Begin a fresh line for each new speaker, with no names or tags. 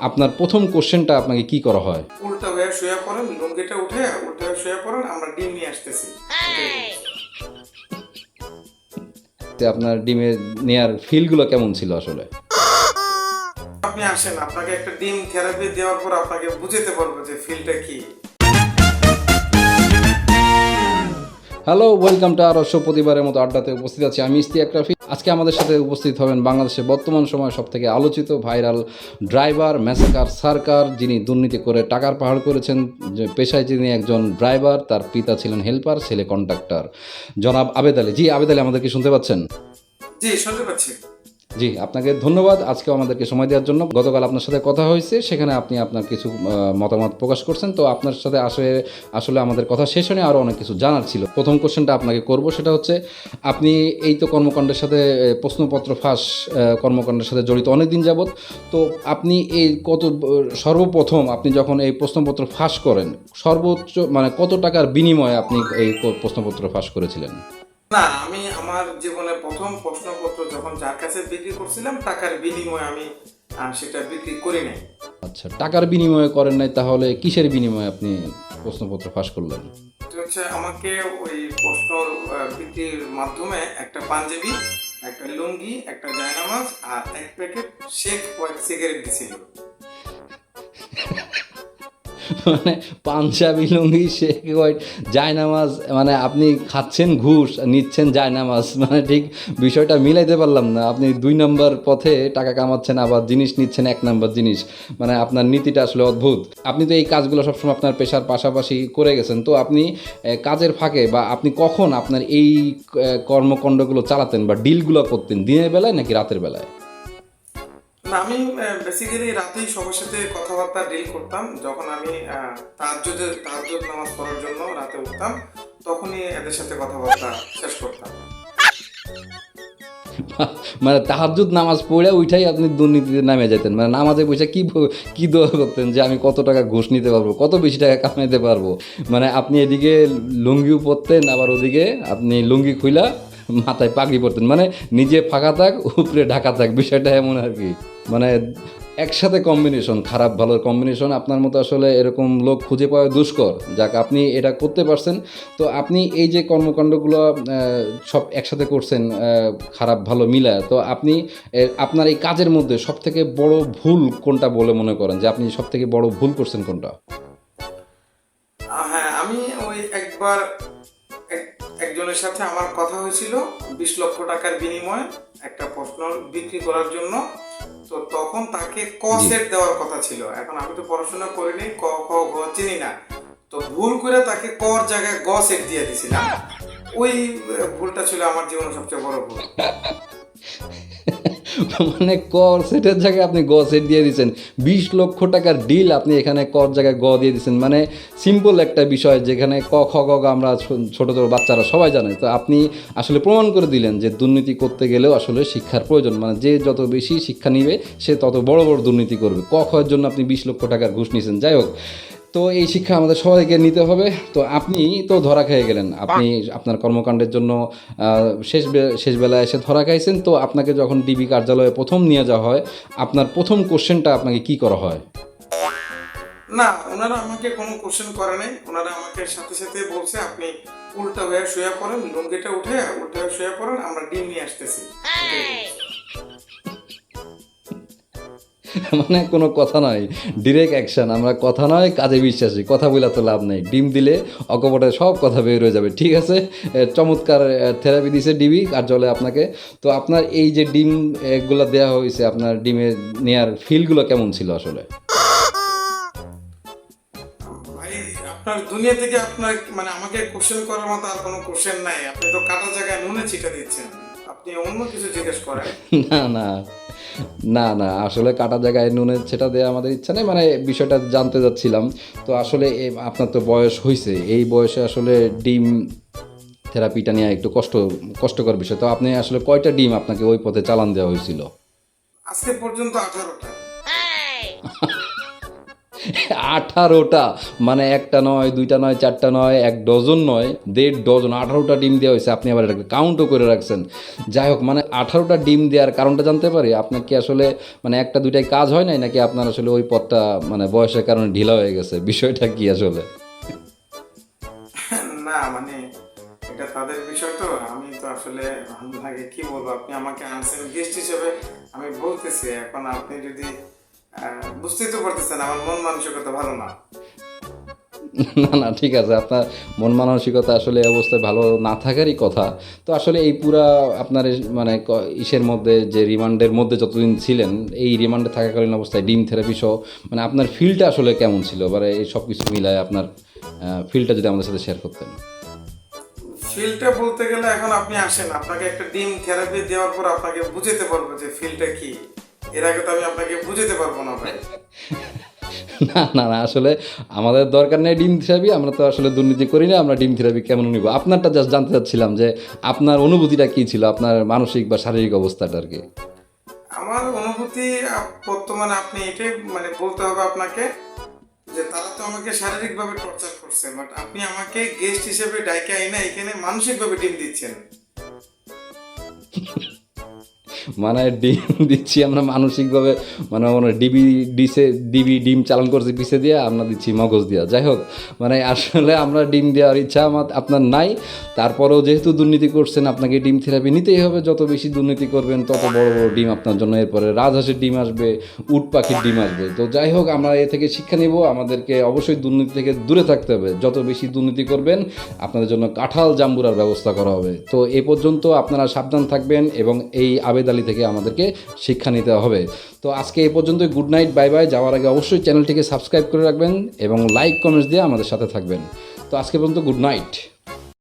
আপনার প্রথম কোশ্চেনটা আপনাকে কি করা হয়?
উল্টা হয়ে শুয়ে পড়েন লুঙ্গিটা উঠে উল্টা হয়ে শুয়ে পড়েন আমরা ডিম নিয়ে আসতেছি।
তে আপনার ডিমে নেয়ার ফিলগুলো কেমন ছিল আসলে?
আপনি আসেন আপনাকে একটা ডিম থেরাপি দেওয়ার পর আপনাকে বুঝাতে পারব যে ফিলটা কি।
হ্যালো ওয়েলকাম টু আর প্রতিবারের মতো আড্ডাতে উপস্থিত আছি। আমি ইস্তিয়াক রাফি। আজকে আমাদের সাথে উপস্থিত হবেন বাংলাদেশে বর্তমান সময় সব থেকে আলোচিত ভাইরাল ড্রাইভার মেসাকার সরকার, যিনি দুর্নীতি করে টাকার পাহাড় করেছেন, যে পেশায় যিনি একজন ড্রাইভার, তার পিতা ছিলেন হেল্পার, ছেলে কন্ট্রাক্টর জনাব আবেদ আলী। জি, আবেদ আলী আমাদেরকে শুনতে পাচ্ছেন?
জি, শুনতে পাচ্ছি।
জি, আপনাকে ধন্যবাদ। আজকে আমাদেরকে সময় দেওয়ার জন্য। গতকাল আপনার সাথে কথা হয়েছে, সেখানে আপনি আপনার কিছু মতামত প্রকাশ করছেন। তো আপনার সাথে আসলে আসলে আমাদের কথা শেষ হয়নি আরও অনেক কিছু জানার ছিল। প্রথম কোশ্চেনটা আপনাকে করব, সেটা হচ্ছে, আপনি এই তো কর্মকাণ্ডের সাথে প্রশ্নপত্র ফাঁস কর্মকাণ্ডের সাথে জড়িত অনেক দিন যাবৎ। তো আপনি এই কত, সর্বপ্রথম আপনি যখন এই প্রশ্নপত্র ফাঁস করেন, সর্বোচ্চ মানে কত টাকার বিনিময়ে আপনি এই প্রশ্নপত্র ফাঁস করেছিলেন?
না আমি আমার জীবনে প্রথম প্রশ্নপত্র যখন যার কাছে বিক্রি করছিলাম টাকার বিনিময়ে আমি সেটা বিক্রি করি নাই।
আচ্ছা টাকার বিনিময়ে করেন নাই তাহলে কিসের বিনিময়ে আপনি প্রশ্নপত্র ফাঁস করলেন?
হচ্ছে আমাকে ওই প্রশ্নর বিক্রির মাধ্যমে একটা পাঞ্জাবি একটা লুঙ্গি একটা জায়নামাজ আর এক প্যাকেট হোয়াইট সিগারেট দিছিল।
মানে পাঞ্জাবি লুঙ্গি শেখ হোয়াইট, জায়নামাজ মানে আপনি খাচ্ছেন ঘুষ নিচ্ছেন জায়নামাজ মানে ঠিক বিষয়টা মিলাইতে পারলাম না। আপনি দুই নম্বর পথে টাকা কামাচ্ছেন, আবার জিনিস নিচ্ছেন এক নম্বর জিনিস। মানে আপনার নীতিটা আসলে অদ্ভুত। আপনি তো এই কাজগুলো সবসময় আপনার পেশার পাশাপাশি করে গেছেন। তো আপনি কাজের ফাঁকে বা আপনি কখন আপনার এই কর্মকাণ্ডগুলো চালাতেন বা ডিলগুলো করতেন? দিনের বেলায় নাকি রাতের বেলায়?
আমি বেসিক্যালি রাতেই সবার সাথে কথাবার্তা ডিল করতাম। যখন আমি তাহাজুদের তাহাজুদ নামাজ পড়ার জন্য রাতে উঠতাম, তখনই এদের সাথে কথাবার্তা শেষ করতাম।
মানে তাহাজুদ নামাজ পড়ে উঠাই আপনি দুর্নীতিতে নামে যেতেন। মানে নামাজে বসে কি কি দোয়া করতেন যে আমি কত টাকা ঘুষ নিতে পারব, কত বেশি টাকা কামাইতে পারব? মানে আপনি এদিকে লুঙ্গিও পরতেন, আবার ওদিকে আপনি লুঙ্গি খুইলা মাথায় পাগড়ি পরতেন। মানে নিজে ফাঁকা থাক, উপরে ঢাকা থাক, বিষয়টা এমন আর কি। মানে একসাথে কম্বিনেশন খারাপ ভালোর কম্বিনেশন আপনার মতো আসলে এরকম লোক খুঁজে পাওয়া দুষ্কর। যাক, আপনি এটা করতে পারছেন। তো আপনি এই যে কর্মকাণ্ডগুলো সব একসাথে করছেন খারাপ ভালো মিলা, তো আপনি আপনার এই কাজের মধ্যে সব থেকে বড় ভুল কোনটা বলে মনে করেন? যে আপনি সব থেকে বড় ভুল করছেন কোনটা?
হ্যাঁ আমি ওই একবার এক- একজনের সাথে আমার কথা হয়েছিল বিশ লক্ষ টাকার বিনিময়ে একটা প্রশ্ন বিক্রি করার জন্য। তো তখন তাকে ক সেট দেওয়ার কথা ছিল। এখন আমি তো পড়াশোনা করিনি, ক, খ গ চিনি না। তো ভুল করে তাকে কর জায়গায় গ সেট দিয়ে দিয়েছিলাম। ওই ভুলটা ছিল আমার জীবনের সবচেয়ে বড় ভুল।
মানে কর সেটের জায়গায় আপনি গ সেট দিয়ে দিচ্ছেন বিশ লক্ষ টাকার ডিল আপনি এখানে কর জায়গায় গ দিয়ে দিচ্ছেন মানে সিম্পল একটা বিষয় যেখানে ক, খ, গ আমরা ছোট ছোট বাচ্চারা সবাই জানে। তো আপনি আসলে প্রমাণ করে দিলেন যে দুর্নীতি করতে গেলেও আসলে শিক্ষার প্রয়োজন। মানে যে যত বেশি শিক্ষা নিবে, সে তত বড় বড় দুর্নীতি করবে। ক খয়ের জন্য আপনি বিশ লক্ষ টাকার ঘুষ নিয়েছেন যাই হোক তো এই শিক্ষা আমাদের সবাইকে নিতে হবে। তো আপনি তো ধরা খেয়ে গেলেন। আপনি আপনার কর্মকাণ্ডের জন্য শেষ শেষ বেলায় এসে ধরা খাইছেন। তো আপনাকে যখন ডিবি কার্যালয়ে প্রথম নিয়ে যাওয়া হয় আপনার প্রথম কোশ্চেনটা আপনাকে কি করা হয়?
না ওনারা আমাকে কোনো কোশ্চেন করে নাই। ওনারা আমাকে সাথে সাথে বলছে আপনি উল্টা হয়ে শুয়ে পড়েন লুঙ্গিটা উঠে উল্টা হয়ে শুয়ে পড়েন আমরা ডিম নিয়ে আসতেছি।
মানে কোনো কথা নয় ডিরেক্ট অ্যাকশন আমরা কথা নয়, কাজে বিশ্বাসী, কথা বলে তো লাভ নেই। ডিম দিলে অকপটে সব কথা বের হয়ে যাবে, ঠিক আছে? চমৎকার থেরাপি দিছে ডিবি, কার্যালয়ে আপনাকে। তো আপনার এই যে ডিম এগুলো দেওয়া হয়েছে আপনার ডিমের নেয়ার ফিলগুলো কেমন ছিল আসলে?
আপনার দুনিয়া থেকে আপনার মানে আমাকে কোশ্চেন করার মতো আর কোনো কোশ্চেন নাই। আপনি তো কাটা জায়গায় নুনে ছিটা দিচ্ছেন। অন্য কিছু জিজ্ঞেস করেন।
না না। না না আসলে কাটা জায়গায় নুনের সেটা দেওয়া আমাদের ইচ্ছা নেই মানে বিষয়টা জানতে যাচ্ছিলাম। তো আসলে আপনার তো বয়স হয়েছে এই বয়সে আসলে ডিম থেরাপিটা নিয়ে একটু কষ্ট কষ্টকর বিষয়। তো আপনি আসলে কয়টা ডিম আপনাকে ওই পথে চালান দেওয়া হয়েছিল?
আজকে পর্যন্ত আঠারোটা।
আঠারোটা মানে একটা নয়, দুইটা নয়, চারটা নয়, এক ডজন নয়, দেড় ডজন, আঠারোটা ডিম দেওয়া হয়েছে। আপনি আবার এটাকে কাউন্টও করে রাখছেন। যাই হোক মানে আঠারোটা ডিম দেওয়ার কারণটা জানতে পারি। আপনার কি আসলে মানে একটা দুইটাই কাজ হয় নাই, নাকি আপনার আসলে ওই পথটা মানে বয়সের কারণে ঢিলা হয়ে গেছে? বিষয়টা কি আসলে?
না মানে এটা তাদের বিষয় তো। আমি তো আসলে কি বলব? আপনি আমাকে গেস্ট হিসেবে আমি বলতেছি। এখন আপনি যদি বুঝতেই তো পারতেছেন আমার মন মানসিকতা ভালো না।
না না ঠিক আছে আপনার মন মানসিকতা আসলে এই অবস্থায় ভালো না থাকারই কথা। তো আসলে এই পুরা আপনার মানে ইসের মধ্যে যে রিমান্ডের মধ্যে যতদিন ছিলেন এই রিমান্ডে থাকাকালীন অবস্থায় ডিম থেরাপি সহ মানে আপনার ফিলটা আসলে কেমন ছিল? মানে এই সব কিছু মিলায় আপনার ফিলটা যদি আমাদের সাথে শেয়ার করতেন।
ফিলটা বলতে গেলে এখন আপনি আসেন আপনাকে একটা ডিম থেরাপি দেওয়ার পর আপনাকে বুঝাতে পারব যে ফিলটা কি। এর আগে তো আমি আপনাকে বুঝাতে পারব না ভাই।
না না না আসলে আমাদের দরকার নেই ডিম থেরাপি আমরা তো আসলে দুর্নীতি করি না আমরা ডিম থেরাপি কেমন নিব? আপনারটা জাস্ট জানতে চাচ্ছিলাম যে আপনার অনুভূতিটা কী ছিল আপনার মানসিক বা শারীরিক অবস্থাটা আর কি?
আমার অনুভূতি বর্তমানে আপনি এটাই মানে বলতে হবে আপনাকে যে তারা তো আমাকে শারীরিকভাবে টর্চার করছে বাট আপনি আমাকে গেস্ট হিসেবে ডাইকে আইনা এখানে মানসিকভাবে ডিম দিচ্ছেন।
মানে ডিম দিচ্ছি আমরা মানসিকভাবে মানে মানে ডিবি ডিসে, ডিবি ডিম চালান করছি, পিছে দিয়ে আমরা দিচ্ছি মগজ দিয়া। যাই হোক মানে আসলে আমরা ডিম দেওয়ার ইচ্ছা আমার আপনার নাই। তারপরেও যেহেতু দুর্নীতি করছেন, আপনাকে ডিম থেরাপি নিতেই হবে। যত বেশি দুর্নীতি করবেন, তত বড় বড় ডিম আপনার জন্য এরপরে রাজহাঁসের ডিম আসবে, উট পাখির ডিম আসবে। তো যাই হোক, আমরা এ থেকে শিক্ষা নিব। আমাদেরকে অবশ্যই দুর্নীতি থেকে দূরে থাকতে হবে। যত বেশি দুর্নীতি করবেন, আপনাদের জন্য কাঁঠাল জাম্বুরার ব্যবস্থা করা হবে। তো এ পর্যন্ত আপনারা সাবধান থাকবেন এবং এই আবেদালি থেকে আমাদেরকে শিক্ষা নিতে হবে। তো আজকে এই পর্যন্তই গুড নাইট বাই বাই যাওয়ার আগে অবশ্যই চ্যানেলটিকে সাবস্ক্রাইব করে রাখবেন এবং লাইক কমেন্টস দিয়ে আমাদের সাথে থাকবেন। তো আজকে পর্যন্ত গুড নাইট